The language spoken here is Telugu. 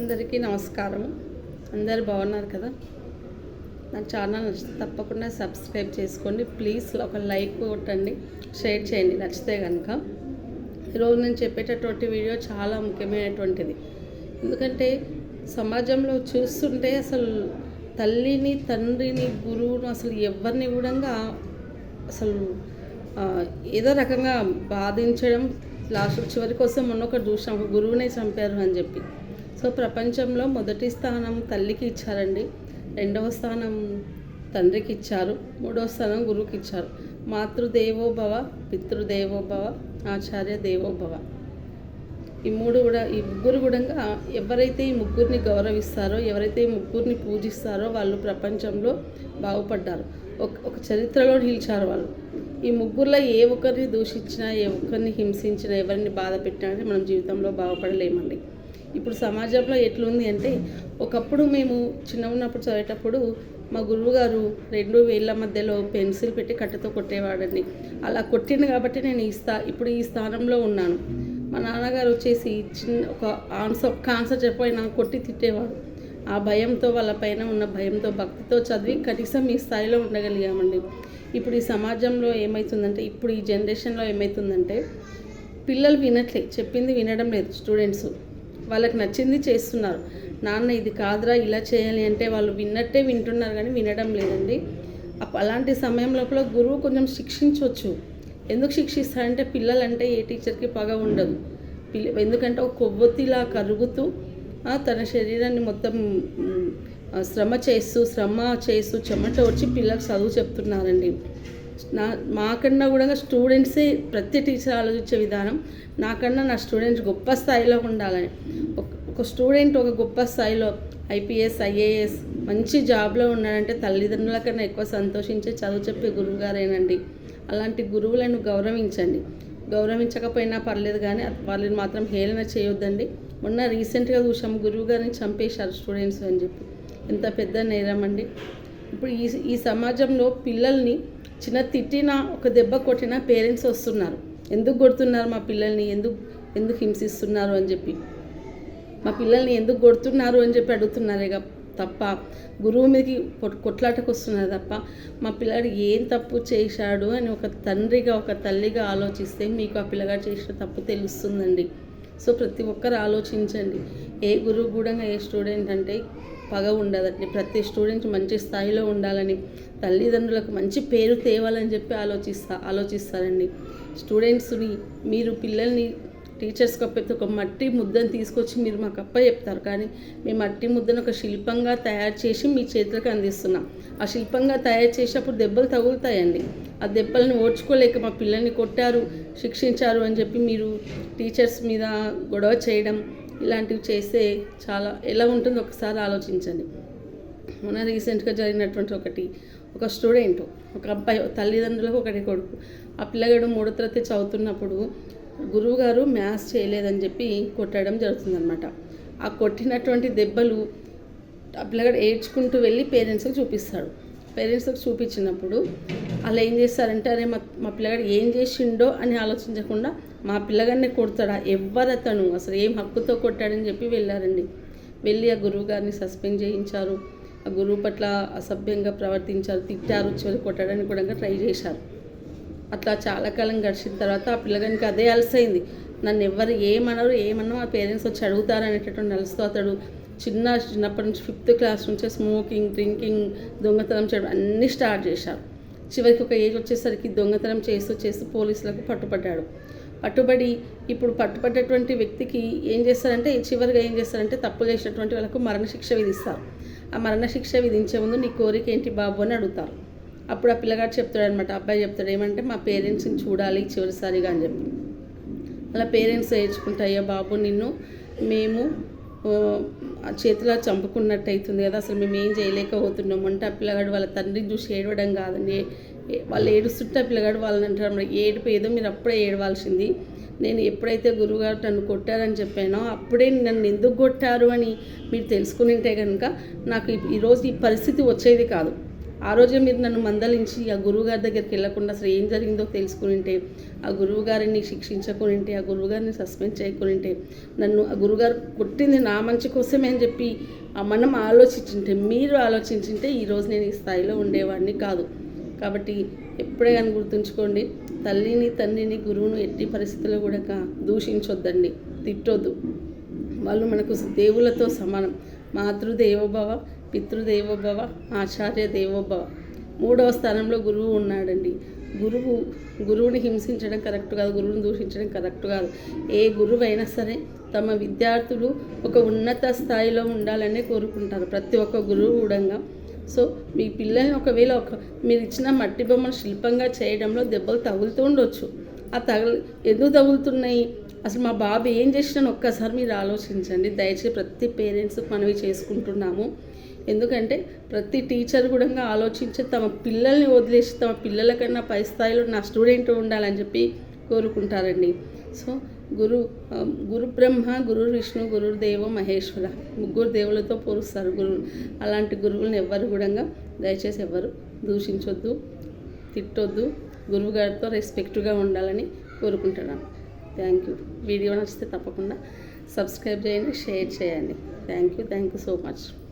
అందరికీ నమస్కారం. అందరు బాగున్నారు కదా? నా ఛానల్ నచ్చితే తప్పకుండా సబ్స్క్రైబ్ చేసుకోండి. ప్లీజ్ ఒక లైక్ కొట్టండి షేర్ చేయండి. నచ్చితే కనుక ఈరోజు నేను చెప్పేటటువంటి వీడియో చాలా ముఖ్యమైనటువంటిది. ఎందుకంటే సమాజంలో చూస్తుంటే అసలు తల్లిని తండ్రిని గురువును అసలు ఎవరిని కూడా అసలు ఏదో రకంగా బాధించడం లాస్ట్ చివరి కోసం మొన్న ఒకటి చూసాం ఒక గురువునే చంపారు అని చెప్పి. సో ప్రపంచంలో మొదటి స్థానం తల్లికి ఇచ్చారండి. రెండవ స్థానం తండ్రికి ఇచ్చారు. మూడవ స్థానం గురువుకి ఇచ్చారు. మాతృదేవోభవ పితృదేవోభవ ఆచార్య దేవోభవ. ఈ మూడు కూడా ఈ ముగ్గురు కూడా ఎవరైతే ఈ ముగ్గురిని గౌరవిస్తారో ఎవరైతే ఈ ముగ్గురిని పూజిస్తారో వాళ్ళు ప్రపంచంలో బాగుపడ్డారు. ఒక ఒక చరిత్రలో నిలిచారు వాళ్ళు. ఈ ముగ్గురులో ఏ ఒక్కరిని దూషించినా ఏ ఒక్కరిని హింసించినా ఎవరిని బాధ పెట్టినా అంటే మనం జీవితంలో బాగుపడలేమండి. ఇప్పుడు సమాజంలో ఎట్లుంది అంటే ఒకప్పుడు మేము చిన్న ఉన్నప్పుడు చదివేటప్పుడు మా గురువు గారు రెండు వేళ్ళ మధ్యలో పెన్సిల్ పెట్టి కట్టెతో కొట్టేవాడండి. అలా కొట్టిండు కాబట్టి నేను ఈ స్థా ఇప్పుడు ఈ స్థానంలో ఉన్నాను. మా నాన్నగారు వచ్చేసి చిన్న ఒక ఆన్సర్ ఒక్క ఆన్సర్ చెప్పైనా కొట్టి తిట్టేవాడు. ఆ భయంతో వాళ్ళ పైన ఉన్న భయంతో భక్తితో చదివి కనీసం ఈ స్థాయిలో ఉండగలిగామండి. ఇప్పుడు ఈ సమాజంలో ఏమవుతుందంటే ఇప్పుడు ఈ జనరేషన్లో ఏమవుతుందంటే పిల్లలు వినట్లే చెప్పింది వినడం లేదు స్టూడెంట్స్. వాళ్ళకి నచ్చింది చేస్తున్నారు. నాన్న ఇది కాదురా ఇలా చేయాలి అంటే వాళ్ళు విన్నట్టే వింటున్నారు కానీ వినడం లేదండి. అప్ప- అలాంటి సమయం లోపల గురువు కొంచెం శిక్షించవచ్చు ఎందుకు శిక్షిస్తారంటే పిల్లలంటే ఏ టీచర్కి పగ ఉండదు. పిల్ల ఎందుకంటే ఒక కొవ్వొత్తిలా కరుగుతూ తన శరీరాన్ని మొత్తం శ్రమ చేస్తూ శ్రమ చేస్తూ చెమట వచ్చి పిల్లలకు చదువు చెప్తున్నారండి. నా మాకన్నా కూడా స్టూడెంట్సే ప్రతి టీచర్ ఆలోచించే విధానం నాకన్నా నా స్టూడెంట్స్ గొప్ప స్థాయిలో ఉండాలని. ఒక ఒక స్టూడెంట్ ఒక గొప్ప స్థాయిలో ఐపీఎస్ ఐఏఎస్ మంచి జాబ్లో ఉన్నాడంటే తల్లిదండ్రుల కన్నా ఎక్కువ సంతోషించే చదువు చెప్పే గురువు గారేనండి. అలాంటి గురువులను గౌరవించండి. గౌరవించకపోయినా పర్లేదు కానీ వాళ్ళని మాత్రం హేళన చేయొద్దండి. మొన్న రీసెంట్గా చూసాం గురువు గారిని చంపేశారు స్టూడెంట్స్ అని చెప్పి. ఎంత పెద్ద నేరం అండి. ఇప్పుడు ఈ ఈ సమాజంలో పిల్లల్ని చిన్న తిట్టినా ఒక దెబ్బ కొట్టినా పేరెంట్స్ వస్తున్నారు. ఎందుకు కొడుతున్నారు మా పిల్లల్ని? ఎందుకు ఎందుకు హింసిస్తున్నారు అని చెప్పి. మా పిల్లల్ని ఎందుకు కొడుతున్నారు అని చెప్పి అడుగుతున్నారే తప్ప. గురువు మీదకి కొట్లాటకు వస్తున్నారు తప్ప. మా పిల్లడు ఏం తప్పు చేశాడు అని ఒక తండ్రిగా ఒక తల్లిగా ఆలోచిస్తే మీకు ఆ పిల్లగాడు చేసిన తప్పు తెలుస్తుందండి. సో ప్రతి ఒక్కరు ఆలోచించండి. ఏ గురువు కూడా ఏ స్టూడెంట్ అంటే పగ ఉండదండి. ప్రతి స్టూడెంట్ మంచి స్థాయిలో ఉండాలని తల్లిదండ్రులకు మంచి పేరు తేవాలని చెప్పి ఆలోచిస్తా ఆలోచిస్తారండి. స్టూడెంట్స్ని మీరు పిల్లల్ని టీచర్స్ అప్పైతే ఒక మట్టి ముద్దను తీసుకొచ్చి మీరు మాకు అప్ప చెప్తారు కానీ మీ మట్టి ముద్దను ఒక శిల్పంగా తయారు చేసి మీ చేతులకు అందిస్తున్నాం. ఆ శిల్పంగా తయారు చేసేటప్పుడు దెబ్బలు తగులుతాయండి. ఆ దెబ్బలను ఓడ్చుకోలేక మా పిల్లల్ని కొట్టారు శిక్షించారు అని చెప్పి మీరు టీచర్స్ మీద గొడవ చేయడం ఇలాంటివి చేస్తే చాలా ఎలా ఉంటుందో ఒకసారి ఆలోచించండి. మొన్న రీసెంట్గా జరిగినటువంటి ఒకటి ఒక స్టూడెంట్ ఒక అబ్బాయి తల్లిదండ్రులకు ఒకటి కొడుకు. ఆ పిల్లగాడు మూడో తరగతి చదువుతున్నప్పుడు గురువుగారు మ్యాథ్స్ చేయలేదని చెప్పి కొట్టడం జరుగుతుందన్నమాట. ఆ కొట్టినటువంటి దెబ్బలు ఆ పిల్లగాడు ఏడ్చుకుంటూ వెళ్ళి పేరెంట్స్కి చూపిస్తాడు. పేరెంట్స్కి చూపించినప్పుడు వాళ్ళు ఏం చేస్తారంటే అరే మా మా పిల్లగాడు ఏం చేసిండో అని ఆలోచించకుండా మా పిల్లగాడిని కొడతాడా? ఎవరతను అసలు ఏం హక్కుతో కొట్టాడని చెప్పి వెళ్ళారండి. వెళ్ళి ఆ గురువు గారిని సస్పెండ్ చేయించారు. ఆ గురువు పట్ల అసభ్యంగా ప్రవర్తించారు తిట్టారు చివరి కొట్టడానికి కూడా ట్రై చేశారు. అట్లా చాలా కాలం గడిచిన తర్వాత ఆ పిల్లగానికి అదే అలసైంది. నన్ను ఎవరు ఏమనరు ఏమన్నా మా పేరెంట్స్ వచ్చి అడుగుతారు అనేటటువంటి అలసతో అతడు చిన్న చిన్నప్పటి నుంచి ఫిఫ్త్ క్లాస్ నుంచే స్మోకింగ్ డ్రింకింగ్ దొంగతనం చేయడం అన్నీ స్టార్ట్ చేశారు. చివరికి ఒక ఏజ్ వచ్చేసరికి దొంగతనం చేస్తూ చేస్తూ పోలీసులకు పట్టుపడ్డాడు పట్టుబడి ఇప్పుడు పట్టుబడ్డటువంటి వ్యక్తికి ఏం చేస్తారంటే చివరిగా ఏం చేస్తారంటే తప్పు చేసినటువంటి వాళ్ళకు మరణశిక్ష విధిస్తారు. ఆ మరణశిక్ష విధించే ముందు నీ కోరిక ఏంటి బాబు అని అడుగుతారు. అప్పుడు ఆ పిల్లగాడు చెప్తాడు అనమాట అబ్బాయి చెప్తాడు ఏమంటే మా పేరెంట్స్ని చూడాలి చివరిసారిగా అని చెప్పి. అలా పేరెంట్స్ ఏడ్చుకుంటాయ్యా బాబు నిన్ను మేము ఆ, చేతిలో చంపుకున్నట్టు అవుతుంది కదా అసలు మేము ఏం చేయలేకపోతున్నాం అంటే ఆ పిల్లగాడు వాళ్ళ తండ్రిని చూసి ఏడవడం కాదండి వాళ్ళు ఏడుస్తుంటే ఆ పిల్లగాడు వాళ్ళని అంటారు ఏడుపు ఏదో మీరు అప్పుడే ఏడవాల్సింది. నేను ఎప్పుడైతే గురువుగారు నన్ను కొట్టారని చెప్పానో అప్పుడే నన్ను ఎందుకు కొట్టారు అని మీరు తెలుసుకుని ఉంటే కనుక నాకు ఈరోజు ఈ పరిస్థితి వచ్చేది కాదు. ఆ రోజే మీరు నన్ను మందలించి ఆ గురువుగారి దగ్గరికి వెళ్ళకుండా అసలు ఏం జరిగిందో తెలుసుకునింటే ఆ గురువు గారిని శిక్షించకునింటే ఆ గురువుగారిని సస్పెండ్ చేయకునింటే నన్ను ఆ గురువుగారు కొట్టింది నా మంచి కోసమే అని చెప్పి ఆ మనం ఆలోచించుంటే మీరు ఆలోచించుంటే ఈరోజు నేను ఈ స్థాయిలో ఉండేవాడిని కాదు. కాబట్టి ఎప్పుడే కానీ గుర్తుంచుకోండి తల్లిని తండ్రిని గురువును ఎట్టి పరిస్థితుల్లో కూడా దూషించొద్దండి తిట్టొద్దు. వాళ్ళు మనకు దేవులతో సమానం మాతృదేవోభవ పితృదేవోభవ ఆచార్య దేవోభవ మూడవ స్థానంలో గురువు ఉన్నాడండి. గురువు గురువుని హింసించడం కరెక్ట్ కాదు గురువుని దూషించడం కరెక్ట్ కాదు. ఏ గురువైనా సరే తమ విద్యార్థులు ఒక ఉన్నత స్థాయిలో ఉండాలనే కోరుకుంటారు. ప్రతి ఒక్క గురువు కూడా సో మీ పిల్లల్ని ఒకవేళ ఒక మీరు ఇచ్చిన మట్టి బొమ్మను శిల్పంగా చేయడంలో దెబ్బలు తగులుతూ ఉండొచ్చు. ఆ తగల ఎందుకు తగులుతున్నాయి? అసలు మా బాబు ఏం చేసినాను ఒక్కసారి మీరు ఆలోచించండి. దయచేసి ప్రతి పేరెంట్స్ మనవి చేసుకుంటున్నాము. ఎందుకంటే ప్రతి టీచర్ కూడా ఆలోచించి తమ పిల్లల్ని వదిలేసి తమ పిల్లల కన్నా పై స్థాయిలో నా స్టూడెంట్ ఉండాలని చెప్పి కోరుకుంటారండి. సో గురు గురుబ్రహ్మ గురు బ్రహ్మ గురు విష్ణు గురు దేవ మహేశ్వర ముగ్గురు దేవులతో పోలుస్తారు గురువు అలాంటి గురువులను ఎవ్వరు కూడా దయచేసి ఎవ్వరు దూషించొద్దు తిట్టొద్దు. గురువు గారితో రెస్పెక్ట్గా ఉండాలని కోరుకుంటున్నాను. థ్యాంక్ యూ వీడియో నచ్చితే తప్పకుండా సబ్స్క్రైబ్ చేయండి షేర్ చేయండి. Thank you thank you so much